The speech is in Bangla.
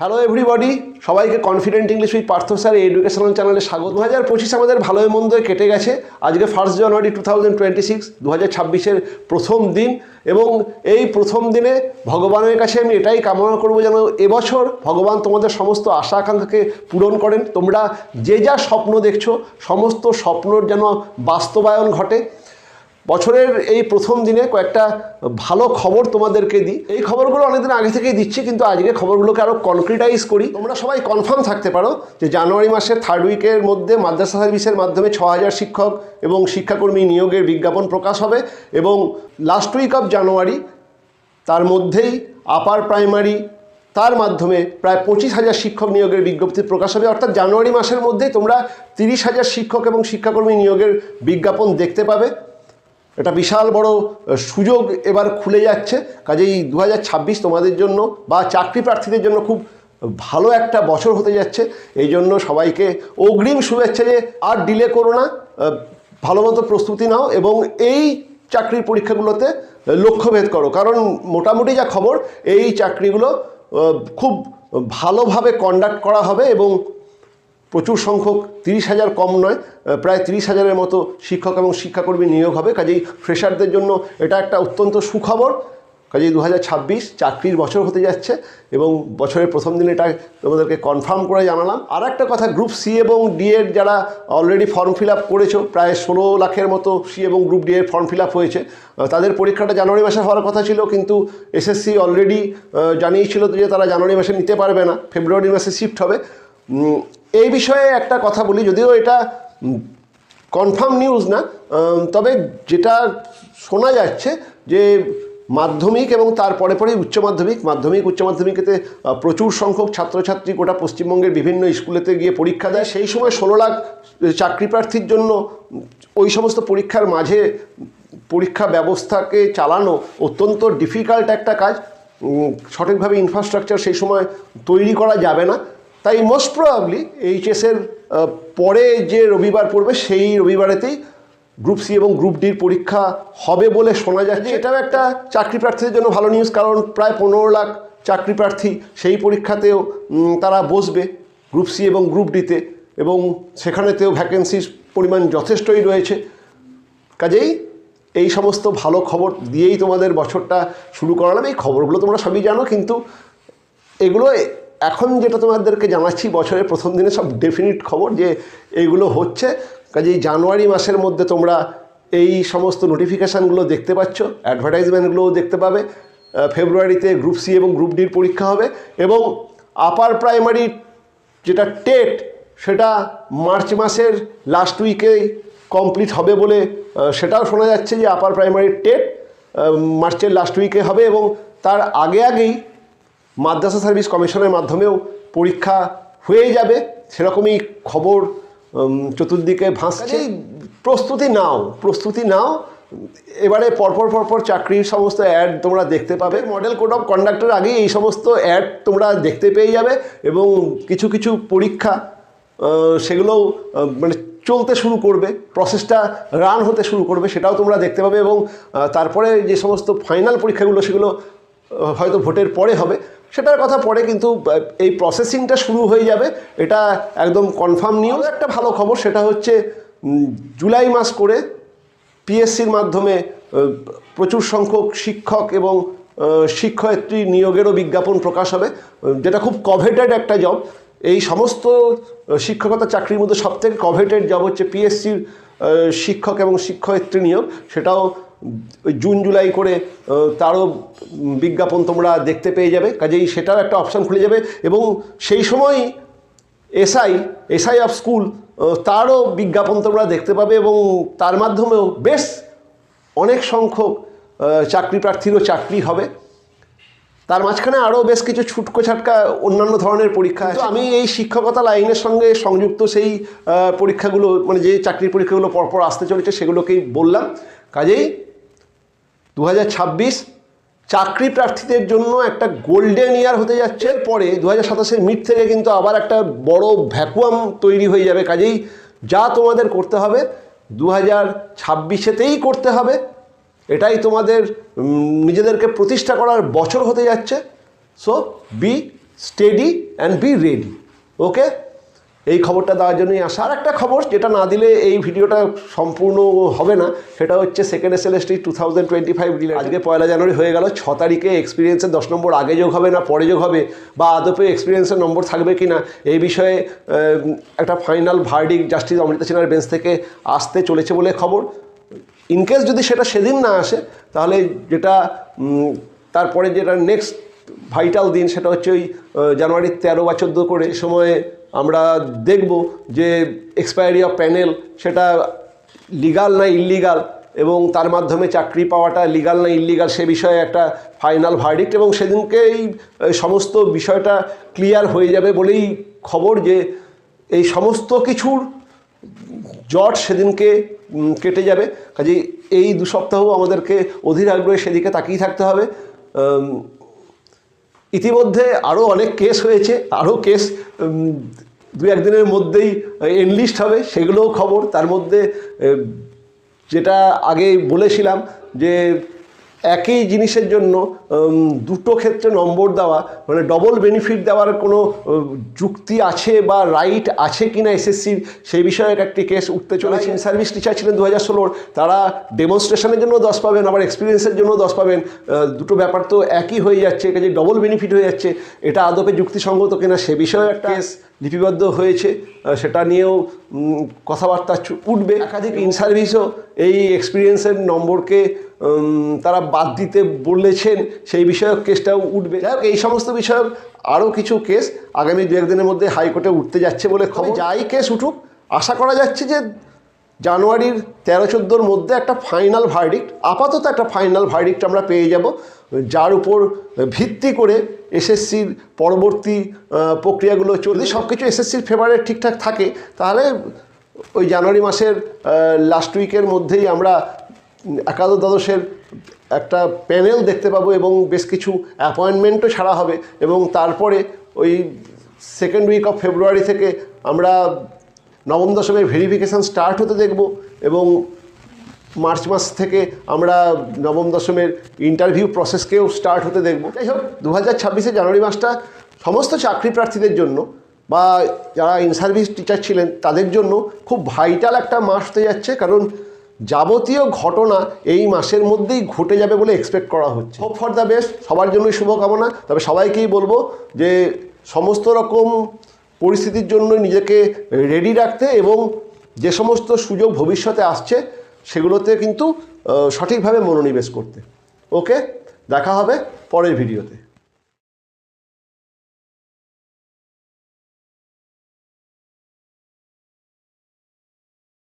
হ্যালো এভরিবডি সবাইকে confident English with Partha sir educational চ্যানেলে স্বাগত। দু হাজার পঁচিশ আমাদের ভালোই মন্দ কেটে গেছে। আজকে first January two thousand twenty six দু হাজার ছাব্বিশের প্রথম দিন এবং এই প্রথম দিনে ভগবানের কাছে আমি এটাই কামনা করব যেন এবছর ভগবান তোমাদের সমস্ত আশা আকাঙ্ক্ষাকে পূরণ করেন। তোমরা যে যা স্বপ্ন দেখছ, সমস্ত স্বপ্নর যেন বাস্তবায়ন ঘটে। বছরের এই প্রথম দিনে কয়েকটা ভালো খবর তোমাদেরকে দিই। এই খবরগুলো অনেকদিন আগে থেকেই দিচ্ছি, কিন্তু আজকে খবরগুলোকে আরও কনক্রিটাইজ করি। তোমরা সবাই কনফার্ম থাকতে পারো যে জানুয়ারি মাসের থার্ড উইকের মধ্যে মাদ্রাসা সার্ভিসের মাধ্যমে ছ হাজার শিক্ষক এবং শিক্ষাকর্মী নিয়োগের বিজ্ঞাপন প্রকাশ হবে এবং লাস্ট উইক অফ জানুয়ারি তার মধ্যেই আপার প্রাইমারি তার মাধ্যমে প্রায় পঁচিশ হাজার শিক্ষক নিয়োগের বিজ্ঞপ্তি প্রকাশ হবে। অর্থাৎ জানুয়ারি মাসের মধ্যেই তোমরা তিরিশ হাজার শিক্ষক এবং শিক্ষাকর্মী নিয়োগের বিজ্ঞাপন দেখতে পাবে। এটা বিশাল বড় সুযোগ এবার খুলে যাচ্ছে। কাজেই দু হাজার ছাব্বিশ তোমাদের জন্য বা চাকরি প্রার্থীদের জন্য খুব ভালো একটা বছর হতে যাচ্ছে। এই জন্য সবাইকে অগ্রিম শুভেচ্ছা যে আর ডিলে করো না ভালো মতো প্রস্তুতি নাও এবং এই চাকরির পরীক্ষাগুলোতে লক্ষ্যভেদ করো। কারণ মোটামুটি যা খবর, এই চাকরিগুলো খুব ভালোভাবে কন্ডাক্ট করা হবে এবং প্রচুর সংখ্যক, তিরিশ হাজার কম নয় প্রায় তিরিশ হাজারের মতো শিক্ষক এবং শিক্ষাকর্মী নিয়োগ হবে। কাজেই ফ্রেশারদের জন্য এটা একটা অত্যন্ত সুখবর। কাজেই দু হাজার ছাব্বিশ চাকরির বছর হতে যাচ্ছে এবং বছরের প্রথম দিন এটা তোমাদেরকে কনফার্ম করে জানালাম। আর একটা কথা গ্রুপ সি এবং ডি এর যারা অলরেডি ফর্ম ফিল আপ করেছ, প্রায় ষোলো লাখের মতো সি এবং গ্রুপ ডি এর ফর্ম ফিল আপ হয়েছে। তাদের পরীক্ষাটা জানুয়ারি মাসে হওয়ার কথা ছিল, কিন্তু এসএসসি অলরেডি জানিয়েছিল যে তারা জানুয়ারি মাসে নিতে পারবে না, ফেব্রুয়ারি মাসে শিফট হবে। এই বিষয়ে একটা কথা বলি, যদিও এটা কনফার্ম নিউজ না তবে যেটা শোনা যাচ্ছে যে মাধ্যমিক এবং তারপরে পরে উচ্চ মাধ্যমিক মাধ্যমিক, উচ্চ মাধ্যমিকেতে প্রচুর সংখ্যক ছাত্রছাত্রী গোটা পশ্চিমবঙ্গের বিভিন্ন স্কুলেতে গিয়ে পরীক্ষা দেয়। সেই সময় ষোলো লাখ চাকরি প্রার্থীর জন্য ওই সমস্ত পরীক্ষার মাঝে পরীক্ষা ব্যবস্থাকে চালানো অত্যন্ত ডিফিকাল্ট একটা কাজ। সঠিকভাবে ইনফ্রাস্ট্রাকচার সেই সময় তৈরি করা যাবে না। তাই মোস্ট প্রবাবলি এইচএসের পরে যে রবিবার পড়বে সেই রবিবারেতেই গ্রুপ সি এবং গ্রুপ ডির পরীক্ষা হবে বলে শোনা যাচ্ছে এটাও একটা চাকরি প্রার্থীদের জন্য ভালো নিউজ কারণ প্রায় পনেরো লাখ চাকরি প্রার্থী সেই পরীক্ষাতেও তারা বসবে গ্রুপ সি এবং গ্রুপ ডিতে এবং সেখানেতেও ভ্যাকেন্সির পরিমাণ যথেষ্টই রয়েছে। কাজেই এই সমস্ত ভালো খবর দিয়েই তোমাদের বছরটা শুরু করালাম। এই খবরগুলো তোমরা সবই জানো কিন্তু এগুলো এখন যেটা তোমাদেরকে জানাচ্ছি, বছরের প্রথম দিনে সব ডেফিনিট খবর যে এইগুলো হচ্ছে। কাজেই জানুয়ারি মাসের মধ্যে তোমরা এই সমস্ত নোটিফিকেশানগুলো দেখতে পাচ্ছ অ্যাডভার্টাইজমেন্টগুলোও দেখতে পাবে। ফেব্রুয়ারিতে গ্রুপ সি এবং গ্রুপ ডির পরীক্ষা হবে এবং আপার প্রাইমারি যেটা টেট, সেটা মার্চ মাসের লাস্ট উইকেই কমপ্লিট হবে বলে সেটাও শোনা যাচ্ছে যে আপার প্রাইমারি টেট মার্চের লাস্ট উইকে হবে এবং তার আগে আগেই মাদ্রাসা সার্ভিস কমিশনের মাধ্যমেও পরীক্ষা হয়ে যাবে। সেরকমই খবর চতুর্দিকে ভাসছে। প্রস্তুতি নাও প্রস্তুতি নাও। এবারে পরপর পরপর চাকরির সমস্ত অ্যাড তোমরা দেখতে পাবে। মডেল কোড অফ কন্ডাক্টের আগেই এই সমস্ত অ্যাড তোমরা দেখতে পেয়ে যাবে এবং কিছু কিছু পরীক্ষা আহ, সেগুলোও মানে চলতে শুরু করবে। প্রসেসটা রান হতে শুরু করবে সেটাও তোমরা দেখতে পাবে এবং তারপরে যে সমস্ত ফাইনাল পরীক্ষাগুলো সেগুলো হয়তো ভোটের পরে হবে। সেটার কথা পরে কিন্তু এই প্রসেসিংটা শুরু হয়ে যাবে। এটা একদম কনফার্ম নিউজ একটা ভালো খবর, সেটা হচ্ছে জুলাই মাস করে পিএসসির মাধ্যমে প্রচুর সংখ্যক শিক্ষক এবং শিক্ষয়িত্রী নিয়োগেরও বিজ্ঞাপন প্রকাশ হবে যেটা খুব কভেটেড একটা জব এই সমস্ত শিক্ষকতা চাকরির মধ্যে সবথেকে কভেটেড জব হচ্ছে পিএসসির শিক্ষক এবং শিক্ষয়িত্রী নিয়োগ। সেটাও জুন, জুলাই করে তারও বিজ্ঞাপন তোমরা দেখতে পেয়ে যাবে। কাজেই সেটার একটা অপশান খুলে যাবে এবং সেই সময়ই এসআই এসআই অফ স্কুল তারও বিজ্ঞাপন তোমরা দেখতে পাবে এবং তার মাধ্যমেও বেশ অনেক সংখ্যক চাকরি প্রার্থীরও চাকরি হবে। তার মাঝখানে আরও বেশ কিছু ছুটকো ছাটকা অন্যান্য ধরনের পরীক্ষা আছে। আমি এই শিক্ষকতা লাইনের সঙ্গে সংযুক্ত সেই পরীক্ষাগুলো মানে যে চাকরির পরীক্ষাগুলো পরপর আসতে চলেছে সেগুলোকেই বললাম। কাজেই দু হাজার ছাব্বিশ চাকরি প্রার্থীদের জন্য একটা গোল্ডেন ইয়ার হতে যাচ্ছে। এর পরে দু হাজার সাতাশের মিড থেকে কিন্তু আবার একটা বড় ভ্যাকুয়াম তৈরি হয়ে যাবে কাজেই, যা তোমাদের করতে হবে। দু হাজার ছাব্বিশেতেই করতে হবে। এটাই তোমাদের নিজেদেরকে প্রতিষ্ঠা করার বছর হতে যাচ্ছে। So be steady and be ready okay এই খবরটা দেওয়ার জন্যই আসা। আর একটা খবর, যেটা না দিলে এই ভিডিওটা সম্পূর্ণ হবে না, সেটা হচ্ছে second S L S T two thousand twenty five আজকে পয়লা জানুয়ারি হয়ে গেল, ছ তারিখে এক্সপিরিয়েন্সের দশ নম্বর আগে যোগ হবে না, পরে যোগ হবে, বা আদপে এক্সপিরিয়েন্সের নম্বর থাকবে কি না এই বিষয়ে একটা ফাইনাল ভার্ডিক জাস্টিস অমৃতা সিনহার বেঞ্চ থেকে আসতে চলেছে বলে খবর। ইনকেস যদি সেটা সেদিন না আসে, তাহলে যেটা তারপরে যেটা নেক্সট ভাইটাল দিন, সেটা হচ্ছে ওই জানুয়ারির তেরো বা চোদ্দ করে সময়ে আমরা দেখব যে এক্সপায়ারি অফ প্যানেল সেটা লিগাল না ইললিগাল এবং তার মাধ্যমে চাকরি পাওয়াটা লিগাল না ইললিগাল সে বিষয়ে একটা ফাইনাল ভার্ডিক্ট এবং সেদিনকে এই সমস্ত বিষয়টা ক্লিয়ার হয়ে যাবে বলেই খবর যে এই সমস্ত কিছুর জট সেদিনকে কেটে যাবে। কাজে এই দু সপ্তাহ আমাদেরকে অধীর আগ্রহে সেদিকে তাকিয়ে থাকতে হবে। ইতিমধ্যে আরও অনেক কেস হয়েছে আরও কেস দু একদিনের মধ্যেই এনলিস্ট হবে, সেগুলোও খবর। তার মধ্যে যেটা আগে বলেছিলাম যে একই জিনিসের জন্য দুটো ক্ষেত্রে নম্বর দেওয়া মানে ডবল বেনিফিট দেওয়ার কোনো যুক্তি আছে বা রাইট আছে কি না এসএসসির সেই বিষয়ে একটি কেস উঠতে চলেছে। সার্ভিস টিচার ছিলেন দু হাজার ষোলোর তারা ডেমনস্ট্রেশনের জন্য দশ পাবেন আবার এক্সপিরিয়েন্সের জন্য দশ পাবেন। দুটো ব্যাপার তো একই হয়ে যাচ্ছে কাজে ডবল বেনিফিট হয়ে যাচ্ছে। এটা আদপে যুক্তিসঙ্গত কিনা সে বিষয়ে একটা কেস লিপিবদ্ধ হয়েছে সেটা নিয়েও কথাবার্তা উঠবে। একাধিক ইন সার্ভিসও এই এক্সপিরিয়েন্সের নম্বরকে তারা বাদ দিতে বলেছেন সেই বিষয়ক কেসটাও উঠবে। যাই এই সমস্ত বিষয়ক আরও কিছু কেস আগামী দু একদিনের মধ্যে হাইকোর্টে উঠতে যাচ্ছে বলে খবর। যাই কেস উঠুক আশা করা যাচ্ছে যে জানুয়ারির তেরো চোদ্দোর মধ্যে একটা ফাইনাল ভার্ডিক্ট আপাতত একটা ফাইনাল ভার্ডিক্ট আমরা পেয়ে যাব যার উপর ভিত্তি করে এসএসসির পরবর্তী প্রক্রিয়াগুলো চলবে সব কিছু এসএসসির ফেভারে ঠিকঠাক থাকে, তাহলে ওই জানুয়ারি মাসের লাস্ট উইকের মধ্যেই আমরা একাদশ দ্বাদশের একটা প্যানেল দেখতে পাবো এবং বেশ কিছু অ্যাপয়েন্টমেন্টও ছাড়া হবে এবং তারপরে ওই সেকেন্ড উইক অফ ফেব্রুয়ারি থেকে আমরা নবম দশমের ভেরিফিকেশান স্টার্ট হতে দেখব এবং মার্চ মাস থেকে আমরা নবম দশমের ইন্টারভিউ প্রসেসকেও স্টার্ট হতে দেখব। যাই হোক দু হাজার ছাব্বিশে জানুয়ারি মাসটা সমস্ত চাকরি প্রার্থীদের জন্য বা যারা ইন সার্ভিস টিচার ছিলেন তাদের জন্য খুব ভাইটাল একটা মাস হতে যাচ্ছে, কারণ যাবতীয় ঘটনা এই মাসের মধ্যেই ঘটে যাবে বলে এক্সপেক্ট করা হচ্ছে। হোপ ফর দ্য বেস্ট সবার জন্যই শুভকামনা। তবে সবাইকেই বলব যে সমস্ত রকম পরিস্থিতির জন্য নিজেকে রেডি রাখতে এবং যে সমস্ত সুযোগ ভবিষ্যতে আসছে সেগুলোতে কিন্তু সঠিকভাবে মনোনিবেশ করতে। ওকে দেখা হবে পরের ভিডিওতে।